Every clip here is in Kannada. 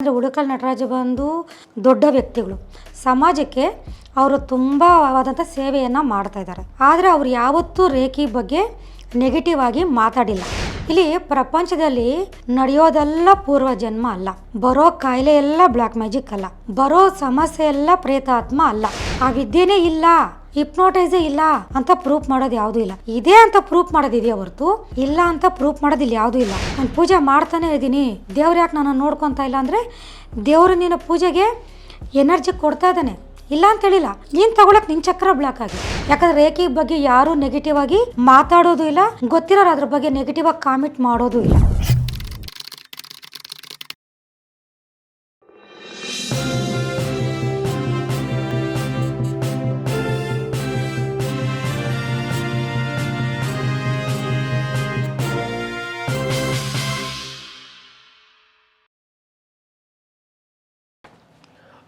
ಅಂದರೆ ಉಡುಕಲ್ ನಟರಾಜ ಬಂದು ದೊಡ್ಡ ವ್ಯಕ್ತಿಗಳು. ಸಮಾಜಕ್ಕೆ ಅವರು ತುಂಬವಾದಂಥ ಸೇವೆಯನ್ನು ಮಾಡ್ತಾ ಇದ್ದಾರೆ. ಆದರೆ ಅವ್ರು ಯಾವತ್ತೂ ರೇಖಿ ಬಗ್ಗೆ ನೆಗೆಟಿವ್ ಆಗಿ ಮಾತಾಡಿಲ್ಲ. ಇಲ್ಲಿ ಪ್ರಪಂಚದಲ್ಲಿ ನಡೆಯೋದೆಲ್ಲ ಪೂರ್ವ ಜನ್ಮ ಅಲ್ಲ. ಬರೋ ಕಾಯಿಲೆ ಎಲ್ಲ ಬ್ಲ್ಯಾಕ್ ಮ್ಯಾಜಿಕ್ ಅಲ್ಲ. ಬರೋ ಸಮಸ್ಯೆ ಎಲ್ಲ ಪ್ರೇತಾತ್ಮ ಅಲ್ಲ. ಆ ವಿದ್ಯೆನೇ ಇಲ್ಲ. ಹಿಪ್ನೋಟೈಸೇ ಇಲ್ಲ ಅಂತ ಪ್ರೂಫ್ ಮಾಡೋದು ಯಾವುದೂ ಇಲ್ಲ. ಇದೆ ಅಂತ ಪ್ರೂಫ್ ಮಾಡೋದಿದೆಯಾ ಹೊರತು, ಇಲ್ಲ ಅಂತ ಪ್ರೂಫ್ ಮಾಡೋದಿಲ್ಲ ಯಾವುದೂ ಇಲ್ಲ. ನಾನು ಪೂಜೆ ಮಾಡ್ತಾನೆ ಇದ್ದೀನಿ. ದೇವ್ರು ಯಾಕೆ ನಾನು ನೋಡ್ಕೊತಾ ಇಲ್ಲ ಅಂದರೆ, ದೇವರು ನಿನ್ನ ಪೂಜೆಗೆ ಎನರ್ಜಿ ಕೊಡ್ತಾ ಇದ್ದಾನೆ. ಇಲ್ಲ ಅಂತ ಹೇಳಿಲ್ಲ. ನೀನ್ ತಗೊಳಕ್ ನಿನ್ ಚಕ್ರ ಬ್ಲಾಕ್ ಆಗಿ. ಯಾಕಂದ್ರೆ ರೇಖೆ ಬಗ್ಗೆ ಯಾರು ನೆಗೆಟಿವ್ ಆಗಿ ಮಾತಾಡೋದು ಇಲ್ಲ. ಗೊತ್ತಿರೋರು ಅದ್ರ ಬಗ್ಗೆ ನೆಗೆಟಿವ್ ಆಗಿ ಕಾಮೆಂಟ್ ಮಾಡೋದು ಇಲ್ಲ.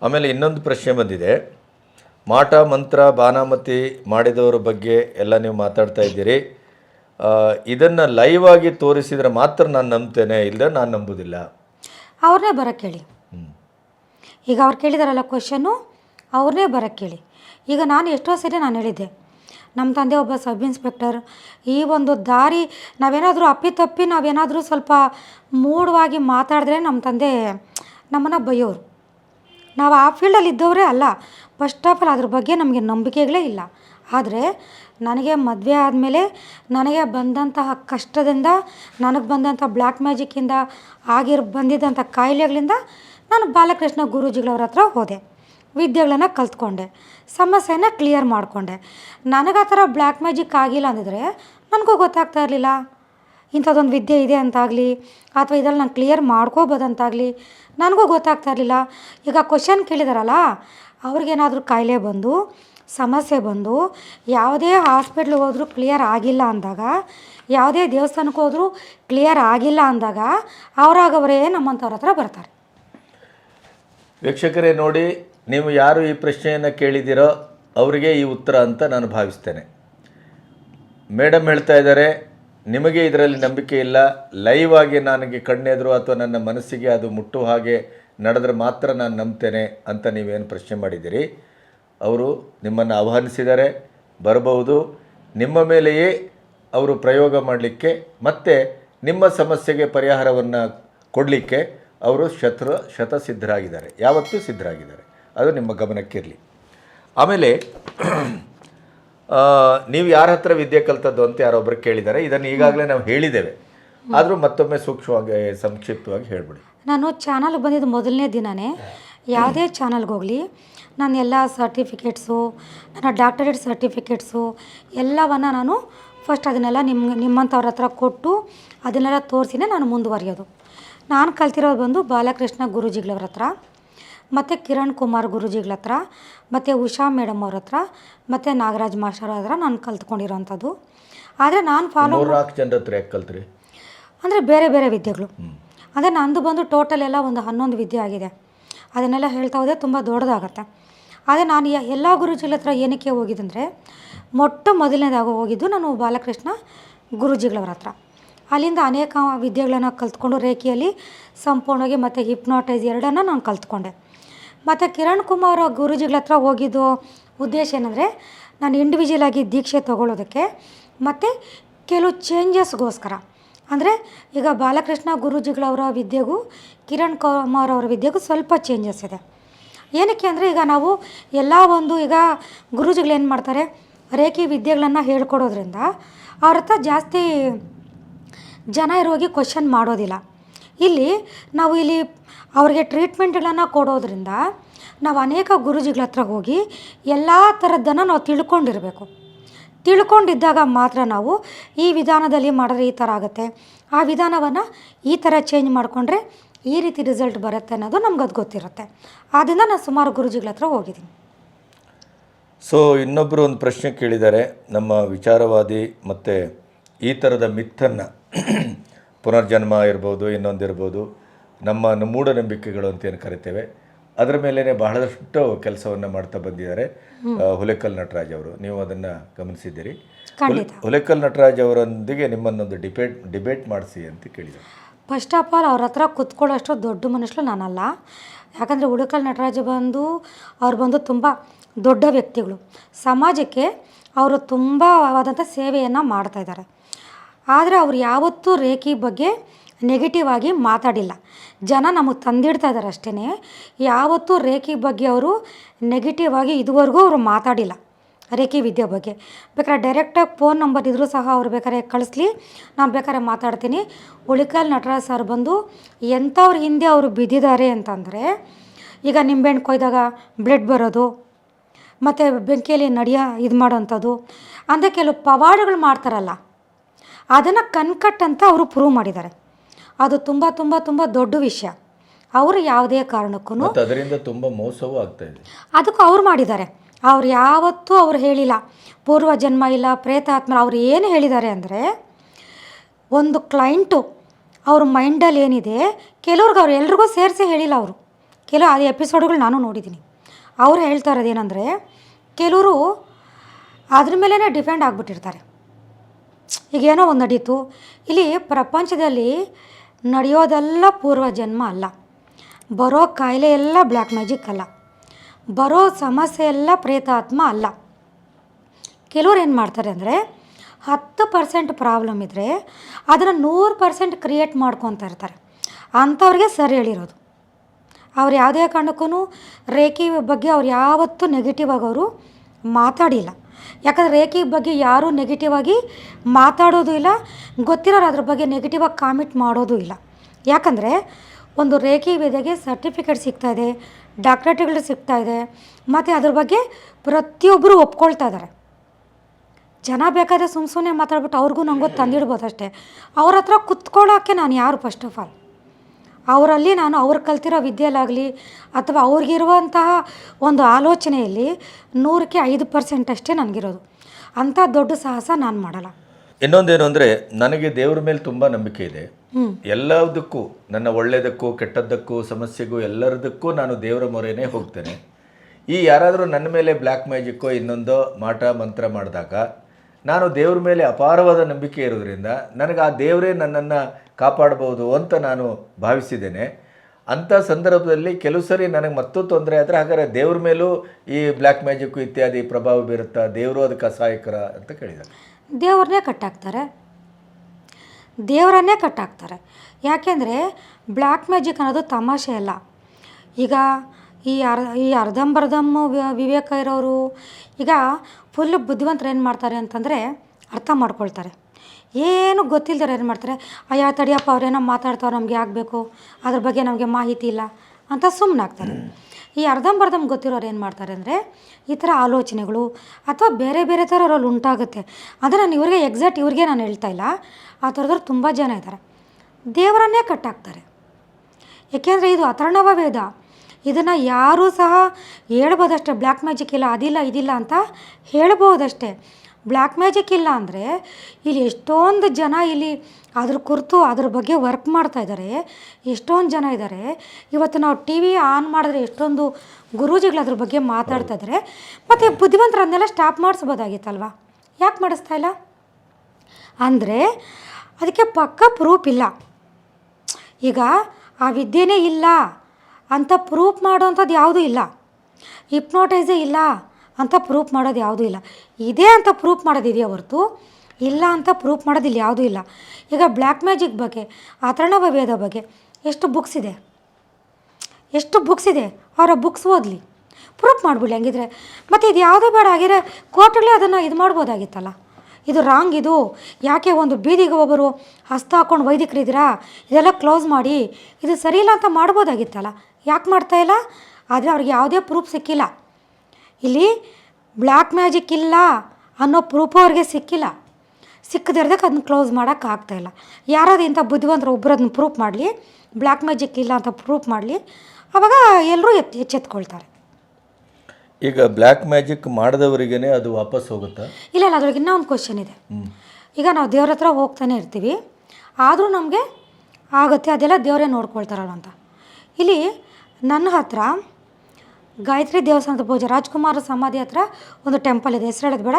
ಆಮೇಲೆ ಇನ್ನೊಂದು ಪ್ರಶ್ನೆ ಬಂದಿದೆ. ಮಾಟ ಮಂತ್ರ ಬಾನಾಮತಿ ಮಾಡಿದವರ ಬಗ್ಗೆ ಎಲ್ಲ ನೀವು ಮಾತಾಡ್ತಾ ಇದ್ದೀರಿ. ಇದನ್ನು ಲೈವ್ ಆಗಿ ತೋರಿಸಿದರೆ ಮಾತ್ರ ನಾನು ನಂಬ್ತೇನೆ ಇಲ್ಲದೆ ನಾನು ನಂಬುದಿಲ್ಲ. ಅವ್ರನ್ನೇ ಬರಕ್ಕೆ ಹೇಳಿ ಈಗ ಅವ್ರು ಕೇಳಿದಾರಲ್ಲ ಕ್ವಶನ್ನು ಅವ್ರನ್ನೇ ಬರಕ್ಕೆ ಹೇಳಿ ಈಗ ನಾನು ಎಷ್ಟೋ ಸರಿ ನಾನು ಹೇಳಿದ್ದೆ. ನಮ್ಮ ತಂದೆ ಒಬ್ಬ ಸಬ್ ಇನ್ಸ್ಪೆಕ್ಟರ್ ಈ ಒಂದು ದಾರಿ ನಾವೇನಾದರೂ ಅಪ್ಪಿತಪ್ಪಿ ನಾವೇನಾದರೂ ಸ್ವಲ್ಪ ಮೂಢವಾಗಿ ಮಾತಾಡಿದ್ರೆ ನಮ್ಮ ತಂದೆ ನಮ್ಮನ್ನು ಬೈಯೋರು. ನಾವು ಆ ಫೀಲ್ಡಲ್ಲಿ ಇದ್ದವರೇ ಅಲ್ಲ. ಫಸ್ಟ್ ಆಫ್ ಆಲ್ ಅದ್ರ ಬಗ್ಗೆ ನಮಗೆ ನಂಬಿಕೆಗಳೇ ಇಲ್ಲ. ಆದರೆ ನನಗೆ ಮದುವೆ ಆದಮೇಲೆ ನನಗೆ ಬಂದಂತಹ ಕಷ್ಟದಿಂದ, ನನಗೆ ಬಂದಂಥ ಬ್ಲ್ಯಾಕ್ ಮ್ಯಾಜಿಕ್ಕಿಂದ ಆಗಿರ್ ಬಂದಿದ್ದಂಥ ಕಾಯಿಲೆಗಳಿಂದ ನಾನು ಬಾಲಕೃಷ್ಣ ಗುರೂಜಿಗಳವ್ರ ಹತ್ರ ಹೋದೆ. ವಿದ್ಯೆಗಳನ್ನು ಕಲ್ತ್ಕೊಂಡೆ. ಸಮಸ್ಯೆನ ಕ್ಲಿಯರ್ ಮಾಡಿಕೊಂಡೆ. ನನಗೆ ಆ ಥರ ಬ್ಲ್ಯಾಕ್ ಮ್ಯಾಜಿಕ್ ಆಗಿಲ್ಲ ಅಂದಿದ್ರೆ, ನನಗೂ ಗೊತ್ತಾಗ್ತಾ ಇರಲಿಲ್ಲ. ಇಂಥದ್ದೊಂದು ವಿದ್ಯೆ ಇದೆ ಅಂತಾಗಲಿ, ಅಥವಾ ಇದ್ರಲ್ಲಿ ನಾನು ಕ್ಲಿಯರ್ ಮಾಡ್ಕೋಬೋದಂತಾಗಲಿ ನನಗೂ ಗೊತ್ತಾಗ್ತಾ ಇರಲಿಲ್ಲ. ಈಗ ಕ್ವಶನ್ ಕೇಳಿದಾರಲ್ಲ, ಅವ್ರಿಗೇನಾದರೂ ಕಾಯಿಲೆ ಬಂದು, ಸಮಸ್ಯೆ ಬಂದು, ಯಾವುದೇ ಹಾಸ್ಪಿಟ್ಲ್ಗೆ ಹೋದರೂ ಕ್ಲಿಯರ್ ಆಗಿಲ್ಲ ಅಂದಾಗ, ಯಾವುದೇ ದೇವಸ್ಥಾನಕ್ಕೆ ಹೋದರೂ ಕ್ಲಿಯರ್ ಆಗಿಲ್ಲ ಅಂದಾಗ, ಅವರಾಗವರೇ ನಮ್ಮಂಥವ್ರ ಹತ್ರ ಬರ್ತಾರೆ. ವೀಕ್ಷಕರೇ ನೋಡಿ, ನೀವು ಯಾರು ಈ ಪ್ರಶ್ನೆಯನ್ನು ಕೇಳಿದ್ದೀರೋ ಅವರಿಗೆ ಈ ಉತ್ತರ ಅಂತ ನಾನು ಭಾವಿಸ್ತೇನೆ. ಮೇಡಮ್ ಹೇಳ್ತಾ ಇದ್ದಾರೆ ನಿಮಗೆ ಇದರಲ್ಲಿ ನಂಬಿಕೆ ಇಲ್ಲ. ಲೈವ್ ಆಗಿ ನನಗೆ ಕಣ್ಣೆದುರು ಅಥವಾ ನನ್ನ ಮನಸ್ಸಿಗೆ ಅದು ಮುಟ್ಟು ಹಾಗೆ ನಡೆದ್ರೆ ಮಾತ್ರ ನಾನು ನಂಬ್ತೇನೆ ಅಂತ ನೀವೇನು ಪ್ರಶ್ನೆ ಮಾಡಿದ್ದೀರಿ. ಅವರು ನಿಮ್ಮನ್ನು ಆಹ್ವಾನಿಸಿದ್ದಾರೆ. ಬರಬಹುದು. ನಿಮ್ಮ ಮೇಲೆಯೇ ಅವರು ಪ್ರಯೋಗ ಮಾಡಲಿಕ್ಕೆ ಮತ್ತು ನಿಮ್ಮ ಸಮಸ್ಯೆಗೆ ಪರಿಹಾರವನ್ನು ಕೊಡಲಿಕ್ಕೆ ಅವರು ಶತ್ರ ಶತಸಿದ್ಧರಾಗಿದ್ದಾರೆ. ಯಾವತ್ತೂ ಸಿದ್ಧರಾಗಿದ್ದಾರೆ. ಅದು ನಿಮ್ಮ ಗಮನಕ್ಕಿರಲಿ. ಆಮೇಲೆ ನೀವು ಯಾರ ಹತ್ರ ವಿದ್ಯೆ ಕಲ್ತದ್ದು ಅಂತ ಯಾರೊಬ್ಬರು ಕೇಳಿದ್ದಾರೆ. ಇದನ್ನು ಈಗಾಗಲೇ ನಾವು ಹೇಳಿದ್ದೇವೆ. ಆದರೂ ಮತ್ತೊಮ್ಮೆ ಸೂಕ್ಷ್ಮವಾಗಿ, ಸಂಕ್ಷಿಪ್ತವಾಗಿ ಹೇಳ್ಬಿಡಿ. ನಾನು ಚಾನಲ್ಗೆ ಬಂದಿದ್ದು ಮೊದಲನೇ ದಿನವೇ ಯಾವುದೇ ಚಾನಲ್ಗೆ ಹೋಗಲಿ. ನಾನು ಎಲ್ಲ ಸರ್ಟಿಫಿಕೇಟ್ಸು, ನನ್ನ ಡಾಕ್ಟರೇಟ್ ಸರ್ಟಿಫಿಕೇಟ್ಸು ಎಲ್ಲವನ್ನು ನಾನು ಫಸ್ಟ್ ಅದನ್ನೆಲ್ಲ ನಿಮ್ಮ ನಿಮ್ಮಂಥವ್ರ ಹತ್ರ ಕೊಟ್ಟು ಅದನ್ನೆಲ್ಲ ತೋರಿಸಿನೇ ನಾನು ಮುಂದುವರಿಯೋದು. ನಾನು ಕಲ್ತಿರೋದು ಬಂದು ಬಾಲಕೃಷ್ಣ ಗುರುಜಿಗಳವ್ರ ಹತ್ರ. ಮತ್ತು ಕಿರಣ್ ಕುಮಾರ್ ಗುರುಜಿಗಳ ಹತ್ರ ಮತ್ತು ಉಷಾ ಮೇಡಮ್ ಅವ್ರ ಹತ್ರ ಮತ್ತು ನಾಗರಾಜ್ ಮಾಸ್ಟರ್ ಹತ್ರ ನಾನು ಕಲ್ತ್ಕೊಂಡಿರೋವಂಥದ್ದು ಆದರೆ ನಾನು ಫಾಲೋ ಜನರ ಹತ್ರ ಯಾಕೆ ಕಲ್ತ್ರಿ? ಅಂದರೆ ಬೇರೆ ಬೇರೆ ವಿದ್ಯೆಗಳು. ಅಂದರೆ ನಂದು ಬಂದು ಟೋಟಲ್ ಎಲ್ಲ ಒಂದು ಹನ್ನೊಂದು ವಿದ್ಯೆ ಆಗಿದೆ. ಅದನ್ನೆಲ್ಲ ಹೇಳ್ತಾ ಹೋದೆ ತುಂಬ ದೊಡ್ಡದಾಗತ್ತೆ. ಆದರೆ ನಾನು ಎಲ್ಲ ಗುರುಜಿಗಳ ಹತ್ರ ಏನಕ್ಕೆ ಹೋಗಿದ್ದಂದರೆ ಮೊಟ್ಟ ಮೊದಲನೇದಾಗ ಹೋಗಿದ್ದು ನಾನು ಬಾಲಕೃಷ್ಣ ಗುರುಜಿಗಳವ್ರ ಹತ್ರ. ಅಲ್ಲಿಂದ ಅನೇಕ ವಿದ್ಯೆಗಳನ್ನು ಕಲ್ತ್ಕೊಂಡು ರೇಖೆಯಲ್ಲಿ ಸಂಪೂರ್ಣವಾಗಿ ಮತ್ತು ಹಿಪ್ನೋಟೈಸ್ ಎರಡನ್ನು ನಾನು ಕಲ್ತ್ಕೊಂಡೆ. ಮತ್ತು ಕಿರಣ್ ಕುಮಾರ್ ಗುರುಜಿಗಳ ಹತ್ರ ಹೋಗಿದ್ದು ಉದ್ದೇಶ ಏನಂದರೆ, ನಾನು ಇಂಡಿವಿಜುವಲ್ ಆಗಿ ದೀಕ್ಷೆ ತಗೊಳ್ಳೋದಕ್ಕೆ ಮತ್ತು ಕೆಲವು ಚೇಂಜಸ್ಗೋಸ್ಕರ ಅಂದರೆ ಈಗ ಬಾಲಕೃಷ್ಣ ಗುರೂಜಿಗಳವರ ವಿದ್ಯೆಗೂ ಕಿರಣ್ ಕುಮಾರ್ ಅವರ ವಿದ್ಯೆಗೂ ಸ್ವಲ್ಪ ಚೇಂಜಸ್ ಇದೆ. ಏನಕ್ಕೆ ಅಂದರೆ ಈಗ ನಾವು ಎಲ್ಲ ಒಂದು ಈಗ ಗುರುಜಿಗಳು ಏನು ಮಾಡ್ತಾರೆ, ರೇಖೆ ವಿದ್ಯೆಗಳನ್ನು ಹೇಳ್ಕೊಡೋದ್ರಿಂದ ಅವ್ರ ಹತ್ರ ಜಾಸ್ತಿ ಜನ ಇರೋಗಿ ಕ್ವಶನ್ ಮಾಡೋದಿಲ್ಲ. ಇಲ್ಲಿ ನಾವು ಇಲ್ಲಿ ಅವ್ರಿಗೆ ಟ್ರೀಟ್ಮೆಂಟ್ಗಳನ್ನು ಕೊಡೋದ್ರಿಂದ ನಾವು ಅನೇಕ ಗುರುಜಿಗಳ ಹತ್ರ ಹೋಗಿ ಎಲ್ಲ ಥರದ್ದನ್ನು ನಾವು ತಿಳ್ಕೊಂಡಿರಬೇಕು. ತಿಳ್ಕೊಂಡಿದ್ದಾಗ ಮಾತ್ರ ನಾವು ಈ ವಿಧಾನದಲ್ಲಿ ಮಾಡಿದ್ರೆ ಈ ಥರ ಆಗುತ್ತೆ. ಆ ವಿಧಾನವನ್ನು ಈ ಥರ ಚೇಂಜ್ ಮಾಡಿಕೊಂಡ್ರೆ ಈ ರೀತಿ ರಿಸಲ್ಟ್ ಬರುತ್ತೆ ಅನ್ನೋದು ನಮ್ಗೆ ಅದು ಗೊತ್ತಿರುತ್ತೆ. ಆದ್ದರಿಂದ ನಾನು ಸುಮಾರು ಗುರುಜಿಗಳ ಹತ್ರ ಹೋಗಿದ್ದೀನಿ. ಸೊ ಇನ್ನೊಬ್ಬರು ಒಂದು ಪ್ರಶ್ನೆ ಕೇಳಿದ್ದಾರೆ. ನಮ್ಮ ವಿಚಾರವಾದಿ ಮತ್ತು ಈ ಥರದ ಮಿಥನ್ನು ಪುನರ್ಜನ್ಮ ಇರ್ಬೋದು, ಇನ್ನೊಂದಿರ್ಬೋದು. ನಮ್ಮ ಮೂಢನಂಬಿಕೆಗಳು ಅಂತ ಏನು ಕರಿತೇವೆ ಅದರ ಮೇಲೇ ಬಹಳಷ್ಟು ಕೆಲಸವನ್ನು ಮಾಡ್ತಾ ಬಂದಿದ್ದಾರೆ. ಹುಲೆಕಲ್ ನಟರಾಜ್ ಅವರು ನೀವು ಅದನ್ನು ಗಮನಿಸಿದ್ದೀರಿ. ಹುಲೆಕಲ್ ನಟರಾಜ್ ಅವರೊಂದಿಗೆ ನಿಮ್ಮನ್ನೊಂದು ಡಿಬೇಟ್ ಡಿಬೇಟ್ ಮಾಡಿಸಿ ಅಂತ ಕೇಳಿದರು ಫಸ್ಟ್ ಆಫ್ ಆಲ್ ಅವ್ರ ಹತ್ರ ಕುತ್ಕೊಳ್ಳೋಷ್ಟು ದೊಡ್ಡ ಮನುಷ್ಯರು ನಾನಲ್ಲ. ಯಾಕಂದರೆ ಹುಡುಕಲ್ ನಟರಾಜ ಬಂದು ಅವ್ರು ಬಂದು ತುಂಬ ದೊಡ್ಡ ವ್ಯಕ್ತಿಗಳು. ಸಮಾಜಕ್ಕೆ ಅವರು ತುಂಬ ಆದಂಥ ಸೇವೆಯನ್ನು ಮಾಡ್ತಾಯಿದ್ದಾರೆ ಆದರೆ ಅವ್ರು ಯಾವತ್ತೂ ರೇಖಿ ಬಗ್ಗೆ ನೆಗೆಟಿವ್ ಆಗಿ ಮಾತಾಡಿಲ್ಲ. ಜನ ನಮಗೆ ತಂದಿಡ್ತಾ ಇದ್ದಾರೆ ಅಷ್ಟೇ ಯಾವತ್ತೂ ರೇಖಿ ಬಗ್ಗೆ ಅವರು ನೆಗೆಟಿವ್ ಆಗಿ ಇದುವರೆಗೂ ಅವರು ಮಾತಾಡಿಲ್ಲ. ರೇಖಿ ವಿದ್ಯೆ ಬಗ್ಗೆ. ಬೇಕಾದ್ರೆ ಡೈರೆಕ್ಟಾಗಿ ಫೋನ್ ನಂಬರ್ ಇದ್ದರೂ ಸಹ ಅವ್ರು ಬೇಕಾದ್ರೆ ಕಳಿಸ್ಲಿ, ನಾನು ಬೇಕಾದ್ರೆ ಮಾತಾಡ್ತೀನಿ. ಉಳಿಕಲ್ ನಟರಾಜ್ ಸರ್ ಬಂದು, ಎಂಥವ್ರ ಹಿಂದೆ ಅವರು ಬಿದ್ದಿದ್ದಾರೆ ಅಂತಂದರೆ, ಈಗ ನಿಂಬೆಹಣ್ಣು ಕೊಯ್ದಾಗ ಬ್ಲಡ್ ಬರೋದು, ಮತ್ತು ಬೆಂಕಿಯಲ್ಲಿ ನಡಿಯ ಇದು ಮಾಡೋವಂಥದ್ದು ಅಂದರೆ ಕೆಲವು ಪವಾಡಗಳು ಮಾಡ್ತಾರಲ್ಲ, ಅದನ್ನು ಕಣ್ಕಟ್ ಅಂತ ಅವರು ಪ್ರೂವ್ ಮಾಡಿದ್ದಾರೆ. ಅದು ತುಂಬ ತುಂಬ ತುಂಬ ದೊಡ್ಡ ವಿಷಯ. ಅವರು ಯಾವುದೇ ಕಾರಣಕ್ಕೂ ಅದರಿಂದ ತುಂಬ ಮೋಸವೂ ಆಗ್ತಾ ಇದೆ. ಅದಕ್ಕೂ ಅವ್ರು ಮಾಡಿದ್ದಾರೆ. ಅವ್ರು ಯಾವತ್ತೂ ಅವ್ರು ಹೇಳಿಲ್ಲ. ಪೂರ್ವ ಜನ್ಮ ಇಲ್ಲ ಪ್ರೇತಾತ್ಮ ಅವ್ರು ಏನು ಹೇಳಿದ್ದಾರೆ ಅಂದರೆ ಒಂದು ಕ್ಲೈಂಟು ಅವ್ರ ಮೈಂಡಲ್ಲಿ ಏನಿದೆ ಕೆಲವ್ರಿಗೆ ಅವ್ರು ಎಲ್ರಿಗೂ ಸೇರಿಸಿ ಹೇಳಿಲ್ಲ ಅವರು. ಕೆಲವು ಅದು ಎಪಿಸೋಡ್ಗಳು ನಾನು ನೋಡಿದ್ದೀನಿ. ಅವ್ರು ಹೇಳ್ತಾ ಇರೋದೇನೆಂದರೆ ಕೆಲವರು ಅದ್ರ ಮೇಲೇ ಡಿಪೆಂಡ್ ಆಗಿಬಿಟ್ಟಿರ್ತಾರೆ. ಈಗೇನೋ ಒಂದು ನಡೀತು. ಇಲ್ಲಿ ಪ್ರಪಂಚದಲ್ಲಿ ನಡೆಯೋದೆಲ್ಲ ಪೂರ್ವ ಜನ್ಮ ಅಲ್ಲ. ಬರೋ ಕಾಯಿಲೆ ಎಲ್ಲ ಬ್ಲ್ಯಾಕ್ ಮ್ಯಾಜಿಕ್ ಅಲ್ಲ. ಬರೋ ಸಮಸ್ಯೆ ಎಲ್ಲ ಪ್ರೇತಾತ್ಮ ಅಲ್ಲ. ಕೆಲವ್ರು ಏನು ಮಾಡ್ತಾರೆ ಅಂದರೆ ಹತ್ತು ಪರ್ಸೆಂಟ್ ಪ್ರಾಬ್ಲಮ್ ಇದ್ದರೆ ಅದನ್ನು ನೂರು ಪರ್ಸೆಂಟ್ ಕ್ರಿಯೇಟ್ ಮಾಡ್ಕೊತಾ ಇರ್ತಾರೆ. ಅಂಥವ್ರಿಗೆ ಸರಿ ಹೇಳಿರೋದು. ಅವ್ರು ಯಾವುದೇ ಕಾರಣಕ್ಕೂ ರೇಖೆ ಬಗ್ಗೆ ಅವ್ರು ಯಾವತ್ತೂ ನೆಗೆಟಿವ್ ಆಗಿ ಅವರು ಮಾತಾಡಿಲ್ಲ. ಯಾಕಂದರೆ ರೇಖೆ ಬಗ್ಗೆ ಯಾರೂ ನೆಗೆಟಿವ್ ಆಗಿ ಮಾತಾಡೋದು ಇಲ್ಲ, ಗೊತ್ತಿರೋರು ಅದ್ರ ಬಗ್ಗೆ ನೆಗೆಟಿವ್ ಆಗಿ ಕಾಮೆಂಟ್ ಮಾಡೋದು ಇಲ್ಲ. ಯಾಕಂದರೆ ಒಂದು ರೇಖೆ ವಿದ್ಯೆಗೆ ಸರ್ಟಿಫಿಕೇಟ್ ಸಿಗ್ತಾ ಇದೆ ಡಾಕ್ಟ್ರೇಟ್ಗಳು ಸಿಗ್ತಾ ಇದೆ, ಮತ್ತು ಅದ್ರ ಬಗ್ಗೆ ಪ್ರತಿಯೊಬ್ಬರು ಒಪ್ಕೊಳ್ತಾ ಇದ್ದಾರೆ. ಜನ ಬೇಕಾದರೆ ಸುಮ್ಮ ಸುಮ್ಮನೆ ಮಾತಾಡ್ಬಿಟ್ಟು ಅವ್ರಿಗೂ ನನಗೂ ತಂದಿಡ್ಬೋದು ಅಷ್ಟೇ. ಅವ್ರ ಹತ್ರ ಕುತ್ಕೊಳ್ಳೋಕ್ಕೆ ನಾನು ಯಾರು ಫಸ್ಟ್ ಆಫ್ ಆಲ್ ಅವರಲ್ಲಿ ನಾನು ಅವ್ರು ಕಲ್ತಿರೋ ವಿದ್ಯೆಯಲ್ಲಾಗಲಿ ಅಥವಾ ಅವ್ರಿಗಿರುವಂತಹ ಒಂದು ಆಲೋಚನೆಯಲ್ಲಿ ನೂರಕ್ಕೆ ಐದು ಪರ್ಸೆಂಟ್ ಅಷ್ಟೇ ನನಗಿರೋದು. ಅಂಥ ದೊಡ್ಡ ಸಾಹಸ ನಾನು ಮಾಡಲ್ಲ. ಇನ್ನೊಂದೇನು ಅಂದರೆ ನನಗೆ ದೇವ್ರ ಮೇಲೆ ತುಂಬ ನಂಬಿಕೆ ಇದೆ. ಎಲ್ಲದಕ್ಕೂ ನನ್ನ ಒಳ್ಳೆಯದಕ್ಕೂ ಕೆಟ್ಟದ್ದಕ್ಕೂ ಸಮಸ್ಯೆಗೂ ಎಲ್ಲರದಕ್ಕೂ ನಾನು ದೇವರ ಮೊರೆನೇ ಹೋಗ್ತೇನೆ. ಈ ಯಾರಾದರೂ ನನ್ನ ಮೇಲೆ ಬ್ಲ್ಯಾಕ್ ಮ್ಯಾಜಿಕ್ಕೋ ಇನ್ನೊಂದೋ ಮಾಟ ಮಂತ್ರ ಮಾಡಿದಾಗ ನಾನು ದೇವ್ರ ಮೇಲೆ ಅಪಾರವಾದ ನಂಬಿಕೆ ಇರೋದ್ರಿಂದ ನನಗೆ ಆ ದೇವರೇ ನನ್ನನ್ನು ಕಾಪಾಡ್ಬೋದು ಅಂತ ನಾನು ಭಾವಿಸಿದ್ದೇನೆ. ಅಂಥ ಸಂದರ್ಭದಲ್ಲಿ ಕೆಲವು ಸರಿ ನನಗೆ ಮತ್ತೂ ತೊಂದರೆ ಆದರೆ ಹಾಗಾದರೆ ದೇವ್ರ ಮೇಲೂ ಈ ಬ್ಲ್ಯಾಕ್ ಮ್ಯಾಜಿಕ್ ಇತ್ಯಾದಿ ಪ್ರಭಾವ ಬೀರುತ್ತಾ ದೇವರು ಅದಕ್ಕೆ ಅಸಹಾಯಕರ ಅಂತ ಕೇಳಿದ್ದಾರೆ. ದೇವ್ರನ್ನೇ ಕಟ್ಟಾಕ್ತಾರೆ. ದೇವರನ್ನೇ ಕಟ್ಟಾಕ್ತಾರೆ. ಯಾಕೆಂದರೆ ಬ್ಲ್ಯಾಕ್ ಮ್ಯಾಜಿಕ್ ಅನ್ನೋದು ತಮಾಷೆ ಅಲ್ಲ. ಈಗ ಈ ಅರ್, ಈ ಅರ್ಧಂಬರ್ಧಮ್ ವಿವೇಕ ಇರೋರು ಈಗ ಫುಲ್ ಬುದ್ಧಿವಂತರು ಏನು ಮಾಡ್ತಾರೆ ಅಂತಂದರೆ ಅರ್ಥ ಮಾಡ್ಕೊಳ್ತಾರೆ. ಏನು ಗೊತ್ತಿಲ್ದಾರೆ ಏನು ಮಾಡ್ತಾರೆ? ಅಯ್ಯ, ತಡಿಯಪ್ಪ ಅವ್ರೇನೋ ಮಾತಾಡ್ತಾವ್ರು, ನಮಗೆ ಆಗಬೇಕು. ಅದ್ರ ಬಗ್ಗೆ ನಮಗೆ ಮಾಹಿತಿ ಇಲ್ಲ ಅಂತ ಸುಮ್ಮನಾಗ್ತಾರೆ ಈ ಅರ್ಧಂಬರ್ಧಂ ಗೊತ್ತಿರೋರು ಏನು ಮಾಡ್ತಾರೆ ಅಂದರೆ, ಈ ಥರ ಆಲೋಚನೆಗಳು ಅಥವಾ ಬೇರೆ ಬೇರೆ ಥರ ಅವ್ರಲ್ಲಿ ಉಂಟಾಗುತ್ತೆ. ಅಂದರೆ ನಾನು ಇವ್ರಿಗೆ ಎಕ್ಸಾಕ್ಟ್ ಇವ್ರಿಗೆ ನಾನು ಹೇಳ್ತಾ ಇಲ್ಲ. ಆ ಥರದವ್ರು ತುಂಬ ಜನ ಇದ್ದಾರೆ ದೇವರನ್ನೇ ಕಟ್ಟಾಕ್ತಾರೆ. ಏಕೆಂದರೆ ಇದು ಅಥರ್ಣವ ವೇದ. ಇದನ್ನು ಯಾರೂ ಸಹ ಹೇಳ್ಬೋದಷ್ಟೇ. ಬ್ಲ್ಯಾಕ್ ಮ್ಯಾಜಿಕ್ ಇಲ್ಲ, ಅದಿಲ್ಲ, ಇದಿಲ್ಲ ಅಂತ ಹೇಳ್ಬೋದಷ್ಟೇ. ಬ್ಲ್ಯಾಕ್ ಮ್ಯಾಜಿಕ್ ಇಲ್ಲ ಅಂದರೆ ಇಲ್ಲಿ ಎಷ್ಟೊಂದು ಜನ ಇಲ್ಲಿ ಅದ್ರ ಕುರಿತು, ಅದ್ರ ಬಗ್ಗೆ ವರ್ಕ್ ಮಾಡ್ತಾ ಇದ್ದಾರೆ ಎಷ್ಟೊಂದು ಜನ ಇದ್ದಾರೆ ಇವತ್ತು ನಾವು ಟಿ ವಿ ಆನ್ ಮಾಡಿದ್ರೆ ಎಷ್ಟೊಂದು ಗುರೂಜಿಗಳು ಅದ್ರ ಬಗ್ಗೆ ಮಾತಾಡ್ತಾ ಇದ್ದಾರೆ ಮತ್ತು ಬುದ್ಧಿವಂತರನ್ನೆಲ್ಲ ಸ್ಟಾಪ್ ಮಾಡಿಸ್ಬೋದಾಗಿತ್ತಲ್ವ? ಯಾಕೆ ಮಾಡಿಸ್ತಾ ಇಲ್ಲ? ಅಂದರೆ ಅದಕ್ಕೆ ಪಕ್ಕ ಪ್ರೂಫ್ ಇಲ್ಲ. ಈಗ ಆ ವಿದ್ಯೆನೇ ಇಲ್ಲ ಅಂತ ಪ್ರೂಫ್ ಮಾಡೋವಂಥದ್ದು ಯಾವುದೂ ಇಲ್ಲ. ಹಿಪ್ನೋಟೈಸೇ ಇಲ್ಲ. ಅಂತ ಪ್ರೂಫ್ ಮಾಡೋದು ಯಾವುದೂ ಇಲ್ಲ. ಇದೆ ಅಂತ ಪ್ರೂಫ್ ಮಾಡೋದಿದೆಯಾ ಹೊರತು? ಇಲ್ಲ ಅಂತ ಪ್ರೂಫ್ ಮಾಡೋದು ಇಲ್ಲಿ ಯಾವುದೂ ಇಲ್ಲ. ಈಗ ಬ್ಲ್ಯಾಕ್ ಮ್ಯಾಜಿಕ್ ಬಗ್ಗೆ ಅಥರ್ಣವ ವೇದ ಬಗ್ಗೆ ಎಷ್ಟು ಬುಕ್ಸ್ ಇದೆ? ಎಷ್ಟು ಬುಕ್ಸ್ ಇದೆ? ಅವರ ಬುಕ್ಸ್ ಓದಲಿ. ಪ್ರೂಫ್ ಮಾಡಿಬಿಡಿ ಹಂಗಿದ್ರೆ. ಮತ್ತು ಇದು ಯಾವುದೇ ಬೇಡ ಆಗಿದ್ರೆ ಕೋರ್ಟಲ್ಲಿ ಅದನ್ನು ಇದು ಮಾಡ್ಬೋದಾಗಿತ್ತಲ್ಲ? ಇದು ರಾಂಗ್ ಇದು. ಯಾಕೆ ಒಂದು ಬೀದಿಗೆ ಒಬ್ಬರು ಹಸ್ತ ಹಾಕ್ಕೊಂಡು ವೈದಿಕರಿದ್ದೀರಾ ಇದೆಲ್ಲ ಕ್ಲೋಸ್ ಮಾಡಿ. ಇದು ಸರಿ ಇಲ್ಲ ಅಂತ ಮಾಡ್ಬೋದಾಗಿತ್ತಲ್ಲ? ಯಾಕೆ ಮಾಡ್ತಾ ಇಲ್ಲ? ಆದರೆ ಅವ್ರಿಗೆ ಯಾವುದೇ ಪ್ರೂಫ್ ಸಿಕ್ಕಿಲ್ಲ. ಇಲ್ಲಿ ಬ್ಲ್ಯಾಕ್ ಮ್ಯಾಜಿಕ್ ಇಲ್ಲ ಅನ್ನೋ ಪ್ರೂಫ್ ಅವ್ರಿಗೆ ಸಿಕ್ಕಿಲ್ಲ. ಸಿಕ್ಕದಿರ್ದಕ್ಕೆ ಅದನ್ನ ಕ್ಲೋಸ್ ಮಾಡೋಕ್ಕಾಗ್ತಾ ಇಲ್ಲ. ಯಾರಾದ್ರು ಇಂಥ ಬುದ್ಧಿವಂತರು ಒಬ್ಬರು ಅದನ್ನ ಪ್ರೂಫ್ ಮಾಡಲಿ ಬ್ಲ್ಯಾಕ್ ಮ್ಯಾಜಿಕ್ ಇಲ್ಲ ಅಂತ ಪ್ರೂಫ್ ಮಾಡಲಿ ಆವಾಗ ಎಲ್ಲರೂ ಎತ್ ಎಚ್ಚೆತ್ಕೊಳ್ತಾರೆ. ಈಗ ಬ್ಲ್ಯಾಕ್ ಮ್ಯಾಜಿಕ್ ಮಾಡಿದವರಿಗೇ ಅದು ವಾಪಸ್ ಹೋಗುತ್ತಾ? ಇಲ್ಲ ಇಲ್ಲ ಅದ್ರೊಳಗೆ ಇನ್ನೂ ಒಂದು ಕ್ವಶನ್ ಇದೆ ಈಗ ನಾವು ದೇವ್ರ ಹತ್ರ ಹೋಗ್ತಾನೆ ಇರ್ತೀವಿ ಆದರೂ ನಮಗೆ ಆಗುತ್ತೆ ಅದೆಲ್ಲ ದೇವರೇ ನೋಡ್ಕೊಳ್ತಾರಲ್ಲ ಅಂತ ಇಲ್ಲಿ ನನ್ನ ಹತ್ರ ಗಾಯತ್ರಿ ದೇವಸ್ಥಾನದ ಪೂಜೆ. ರಾಜ್ಕುಮಾರ್ ಸಮಾಧಿ ಹತ್ರ ಒಂದು ಟೆಂಪಲ್ ಇದೆ. ಹೆಸರು ಹೇಳೋದು ಬೇಡ.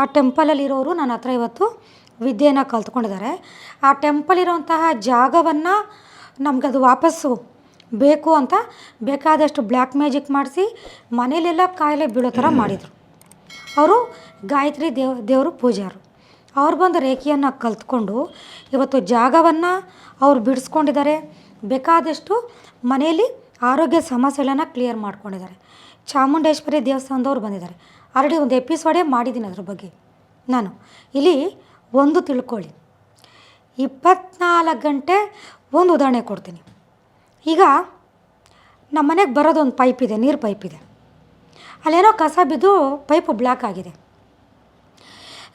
ಆ ಟೆಂಪಲಲ್ಲಿ ಇರೋರು ನನ್ನ ಹತ್ರ ಇವತ್ತು ವಿದ್ಯೆಯನ್ನು ಕಲ್ತ್ಕೊಂಡಿದ್ದಾರೆ. ಆ ಟೆಂಪಲ್ ಇರೋಂತಹ ಜಾಗವನ್ನು ನಮಗದು ವಾಪಸ್ಸು ಬೇಕು ಅಂತ ಬೇಕಾದಷ್ಟು ಬ್ಲ್ಯಾಕ್ ಮ್ಯಾಜಿಕ್ ಮಾಡಿಸಿ ಮನೇಲೆಲ್ಲ ಕಾಯಿಲೆ ಬೀಳೋ ಥರ ಮಾಡಿದರು. ಅವರು ಗಾಯತ್ರಿ ದೇವ್, ದೇವರು ಪೂಜಾರು. ಅವ್ರು ಬಂದು ರೇಖೆಯನ್ನು ಕಲ್ತ್ಕೊಂಡು ಇವತ್ತು ಜಾಗವನ್ನು ಅವ್ರು ಬಿಡಿಸ್ಕೊಂಡಿದ್ದಾರೆ. ಬೇಕಾದಷ್ಟು ಮನೆಯಲ್ಲಿ ಆರೋಗ್ಯ ಸಮಸ್ಯೆಗಳನ್ನು ಕ್ಲಿಯರ್ ಮಾಡ್ಕೊಂಡಿದ್ದಾರೆ. ಚಾಮುಂಡೇಶ್ವರಿ ದೇವಸ್ಥಾನದವ್ರು ಬಂದಿದ್ದಾರೆ. ಆಲ್ರೆಡಿ ಒಂದು ಎಪಿಸೋಡೇ ಮಾಡಿದ್ದೀನಿ ಅದ್ರ ಬಗ್ಗೆ. ನಾನು ಇಲ್ಲಿ ಒಂದು ತಿಳ್ಕೊಳ್ಳಿ. ಇಪ್ಪತ್ನಾಲ್ಕು ಗಂಟೆ ಒಂದು ಉದಾಹರಣೆ ಕೊಡ್ತೀನಿ. ಈಗ ನಮ್ಮ ಮನೆಗೆ ಬರೋದೊಂದು ಪೈಪ್ ಇದೆ, ನೀರು ಪೈಪ್ ಇದೆ. ಅಲ್ಲೇನೋ ಕಸ ಬಿದ್ದು ಪೈಪು ಬ್ಲ್ಯಾಕ್ ಆಗಿದೆ.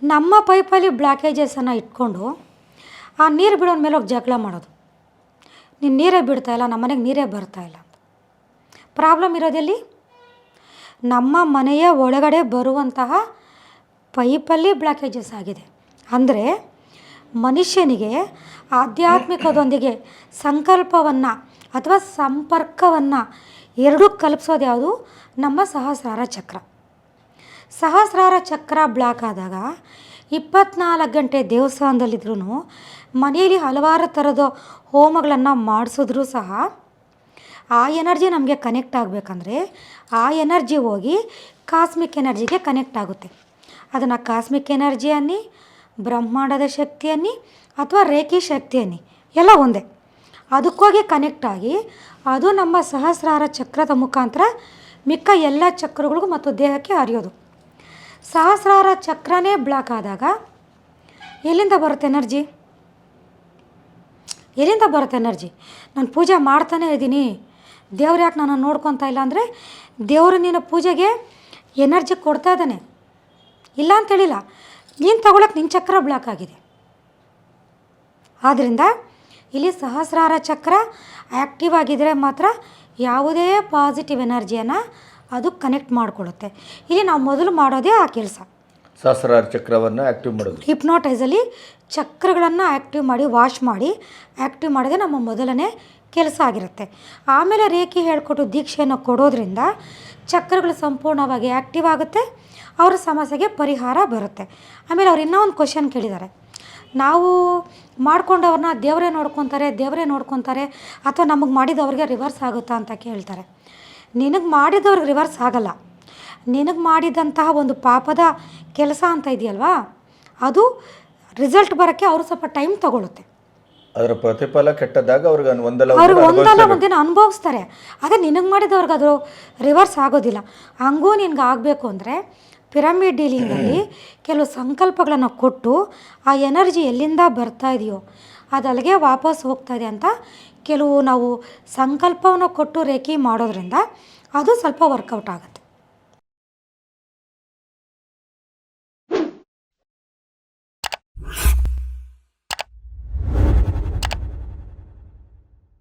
ನಮ್ಮ ಪೈಪಲ್ಲಿ ಬ್ಲ್ಯಾಕೇಜಸನ್ನು ಇಟ್ಕೊಂಡು ಆ ನೀರು ಬಿಡೋನ ಮೇಲೆ ಹೋಗಿ ಜಗಳ ಮಾಡೋದು. ನೀನು ನೀರೇ ಬಿಡ್ತಾ ಇಲ್ಲ, ನಮ್ಮ ಮನೆಗೆ ನೀರೇ ಬರ್ತಾಯಿಲ್ಲ ಪ್ರಾಬ್ಲಮ್ ಇರೋದೆಲ್ಲಿ ನಮ್ಮ ಮನೆಯ ಒಳಗಡೆ ಬರುವಂತಹ ಪೈಪಲ್ಲಿ ಬ್ಲಾಕೇಜಸ್ ಆಗಿದೆ. ಅಂದರೆ ಮನುಷ್ಯನಿಗೆ ಆಧ್ಯಾತ್ಮಿಕದೊಂದಿಗೆ ಸಂಕಲ್ಪವನ್ನು ಅಥವಾ ಸಂಪರ್ಕವನ್ನು ಎರಡೂ ಕಲ್ಪಿಸೋದು ಯಾವುದು? ನಮ್ಮ ಸಹಸ್ರಾರ ಚಕ್ರ. ಸಹಸ್ರಾರ ಚಕ್ರ ಬ್ಲಾಕ್ ಆದಾಗ ಇಪ್ಪತ್ನಾಲ್ಕು ಗಂಟೆ ದೇವಸ್ಥಾನದಲ್ಲಿದ್ರೂ ಮನೆಯಲ್ಲಿ ಹಲವಾರು ಥರದ ಹೋಮಗಳನ್ನು ಮಾಡಿಸಿದ್ರೂ ಸಹ ಆ ಎನರ್ಜಿ ನಮಗೆ ಕನೆಕ್ಟ್ ಆಗಬೇಕಂದ್ರೆ ಆ ಎನರ್ಜಿ ಹೋಗಿ ಕಾಸ್ಮಿಕ್ ಎನರ್ಜಿಗೆ ಕನೆಕ್ಟ್ ಆಗುತ್ತೆ. ಅದನ್ನು ಕಾಸ್ಮಿಕ್ ಎನರ್ಜಿ ಅನ್ನಿ, ಬ್ರಹ್ಮಾಂಡದ ಶಕ್ತಿ ಅನ್ನಿ ಅಥವಾ ರೇಖಿ ಶಕ್ತಿ ಅನ್ನಿ, ಎಲ್ಲ ಒಂದೇ. ಅದಕ್ಕೋಗಿ ಕನೆಕ್ಟ್ ಆಗಿ ಅದು ನಮ್ಮ ಸಹಸ್ರಾರ ಚಕ್ರದ ಮುಖಾಂತರ ಮಿಕ್ಕ ಎಲ್ಲ ಚಕ್ರಗಳಿಗೂ ಮತ್ತು ದೇಹಕ್ಕೆ ಹರಿಯೋದು. ಸಹಸ್ರಾರ ಚಕ್ರನೇ ಬ್ಲಾಕ್ ಆದಾಗ ಎಲ್ಲಿಂದ ಬರುತ್ತೆ ಎನರ್ಜಿ ಎಲ್ಲಿಂದ ಬರುತ್ತೆ ಎನರ್ಜಿ ನಾನು ಪೂಜೆ ಮಾಡ್ತಾನೇ ಇದ್ದೀನಿ. ದೇವ್ರು ಯಾಕೆ ನಾನು ನೋಡ್ಕೊತಾ ಇಲ್ಲ ಅಂದರೆ ದೇವರು ನಿನ್ನ ಪೂಜೆಗೆ ಎನರ್ಜಿ ಕೊಡ್ತಾ ಇದ್ದಾನೆ. ಇಲ್ಲ ಅಂತೇಳಿಲ್ಲ ನೀನು ತಗೊಳಕ್ಕೆ ನಿನ್ನ ಚಕ್ರ ಬ್ಲಾಕ್ ಆಗಿದೆ. ಆದ್ದರಿಂದ ಇಲ್ಲಿ ಸಹಸ್ರಾರ ಚಕ್ರ ಆ್ಯಕ್ಟಿವ್ ಆಗಿದ್ದರೆ ಮಾತ್ರ ಯಾವುದೇ ಪಾಸಿಟಿವ್ ಎನರ್ಜಿಯನ್ನು ಅದು ಕನೆಕ್ಟ್ ಮಾಡಿಕೊಳ್ಳುತ್ತೆ. ಇಲ್ಲಿ ನಾವು ಮೊದಲು ಮಾಡೋದೇ ಆ ಕೆಲಸ. ಸಹಸ್ರಾರ ಚಕ್ರವನ್ನು ಆ್ಯಕ್ಟಿವ್ ಮಾಡೋದು. ಹಿಪ್ನೋಟೈಸಲ್ಲಿ ಚಕ್ರಗಳನ್ನು ಆ್ಯಕ್ಟಿವ್ ಮಾಡಿ ವಾಶ್ ಮಾಡಿ ಆ್ಯಕ್ಟಿವ್ ಮಾಡೋದೇ ನಮ್ಮ ಮೊದಲನೇ ಕೆಲಸ ಆಗಿರುತ್ತೆ. ಆಮೇಲೆ ರೇಖೆ ಹೇಳಿಕೊಟ್ಟು ದೀಕ್ಷೆಯನ್ನು ಕೊಡೋದ್ರಿಂದ ಚಕ್ರಗಳು ಸಂಪೂರ್ಣವಾಗಿ ಆ್ಯಕ್ಟಿವ್ ಆಗುತ್ತೆ. ಅವರ ಸಮಸ್ಯೆಗೆ ಪರಿಹಾರ ಬರುತ್ತೆ. ಆಮೇಲೆ ಅವ್ರು ಇನ್ನೂ ಒಂದು ಕ್ವಶನ್ ಕೇಳಿದ್ದಾರೆ. ನಾವು ಮಾಡ್ಕೊಂಡವ್ರನ್ನ ದೇವರೇ ನೋಡ್ಕೊತಾರೆ ದೇವರೇ ನೋಡ್ಕೊತಾರೆ ಅಥವಾ ನಮಗೆ ಮಾಡಿದವ್ರಿಗೆ ರಿವರ್ಸ್ ಆಗುತ್ತಾ ಅಂತ ಕೇಳ್ತಾರೆ. ನಿನಗೆ ಮಾಡಿದವ್ರಿಗೆ ರಿವರ್ಸ್ ಆಗಲ್ಲ. ನಿನಗೆ ಮಾಡಿದಂತಹ ಒಂದು ಪಾಪದ ಕೆಲಸ ಅಂತ ಇದೆಯಲ್ವಾ? ಅದು ರಿಸಲ್ಟ್ ಬರೋಕ್ಕೆ ಅವರು ಸ್ವಲ್ಪ ಟೈಮ್ ತಗೊಳುತ್ತೆ. ಅದರ ಪ್ರತಿಫಲ ಕೆಟ್ಟದಾಗ ಅವ್ರಿಗೆ ಒಂದಲ್ಲ ಅವ್ರಿಗೆ ಒಂದಿನ ಒಂದಲ್ಲ. ಒಂದಿನ ಅನುಭವಿಸ್ತಾರೆ. ಅದೇ ನಿನಗೆ ಮಾಡಿದವ್ರಿಗೆ ಅದು ರಿವರ್ಸ್ ಆಗೋದಿಲ್ಲ. ಹಂಗೂ ನಿನ್ಗೆ ಆಗಬೇಕು ಅಂದರೆ ಪಿರಮಿಡ್ ಡೀಲಿಂಗಲ್ಲಿ ಕೆಲವು ಸಂಕಲ್ಪಗಳನ್ನು ಕೊಟ್ಟು ಆ ಎನರ್ಜಿ ಎಲ್ಲಿಂದ ಬರ್ತಾ ಇದೆಯೋ ಅದು ಅಲ್ಲಿಗೆ ವಾಪಸ್ ಹೋಗ್ತಾ ಇದೆ ಅಂತ ಕೆಲವು ನಾವು ಸಂಕಲ್ಪವನ್ನು ಕೊಟ್ಟು ರೇಖೆ ಮಾಡೋದ್ರಿಂದ ಅದು ಸ್ವಲ್ಪ ವರ್ಕೌಟ್ ಆಗುತ್ತೆ.